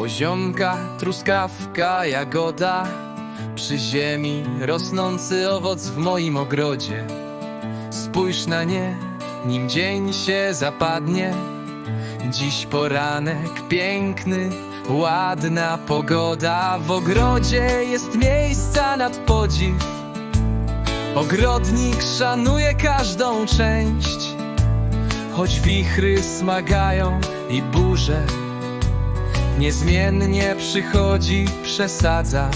Poziomka, truskawka, jagoda. Przy ziemi rosnący owoc w moim ogrodzie. Spójrz na nie, nim dzień się zapadnie. Dziś poranek piękny, ładna pogoda. W ogrodzie jest miejsca nad podziw. Ogrodnik szanuje każdą część. Choć wichry smagają i burze Niezmiennie przychodzi, przesadza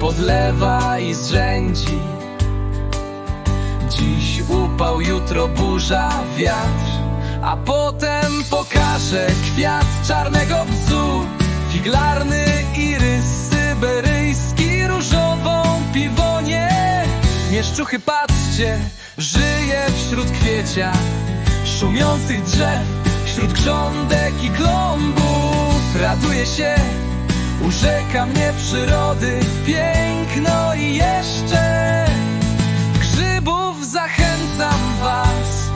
Podlewa i zrzędzi. Dziś upał, jutro burza, wiatr A potem pokaże kwiat czarnego bzu Figlarny irys syberyjski Różową piwonię Mieszczuchy, patrzcie, żyje wśród kwiecia. Szumiących drzew, wśród grządek i klombów Raduje się, urzeka mnie przyrody Piękno i jeszcze grzybów zachęcam was.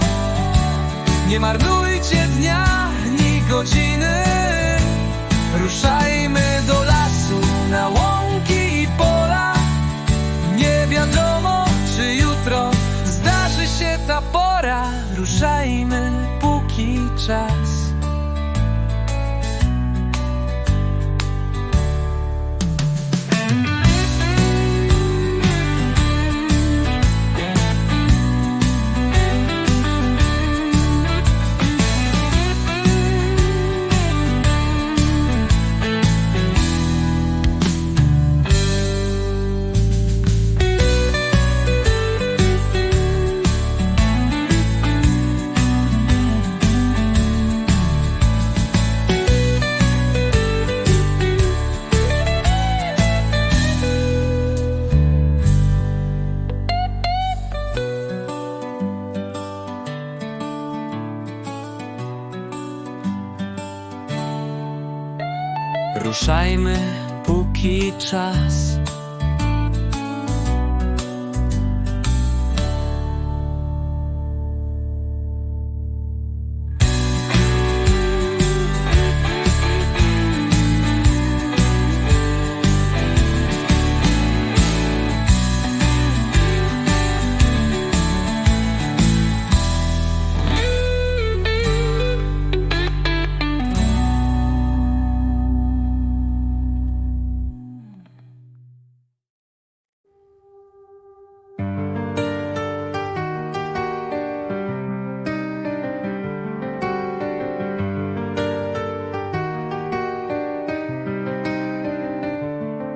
Nie marnujcie dnia ni godziny Ruszajmy do lasu, na łąki i pola. Nie wiadomo, czy jutro zdarzy się ta pora Ruszajmy, póki czas Ruszajmy, póki czas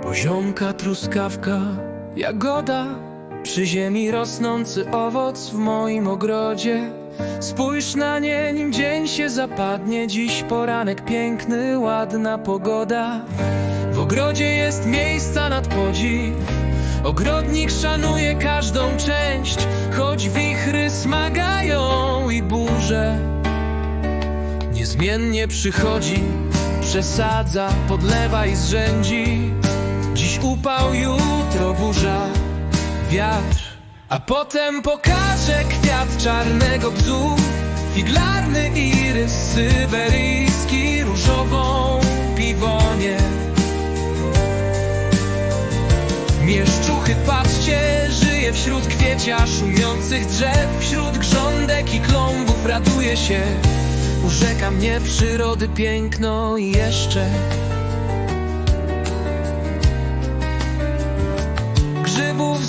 Poziomka, truskawka, jagoda. Przy ziemi rosnący owoc w moim ogrodzie. Spójrz na nie, nim dzień się zapadnie. Dziś poranek piękny, ładna pogoda. W ogrodzie jest miejsca nad podziw. Ogrodnik szanuje każdą część Choć wichry smagają i burze. Niezmiennie przychodzi, przesadza, podlewa i zrzędzi upał, jutro burza, wiatr A potem pokaże kwiat czarnego bzu Figlarny irys syberyjski Różową piwonię Mieszczuchy, patrzcie, żyje wśród kwiecia Szumiących drzew, wśród grządek i klombów Raduje się, urzeka mnie przyrody piękno i jeszcze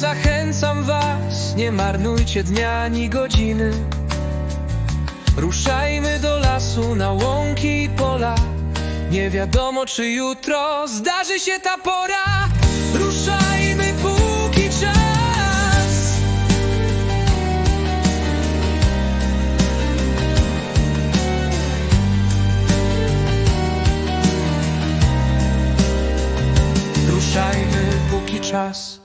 zachęcam was Nie marnujcie dnia ani godziny. Ruszajmy do lasu na łąki i pola. Nie wiadomo czy jutro zdarzy się ta pora. Ruszajmy póki czas. Ruszajmy póki czas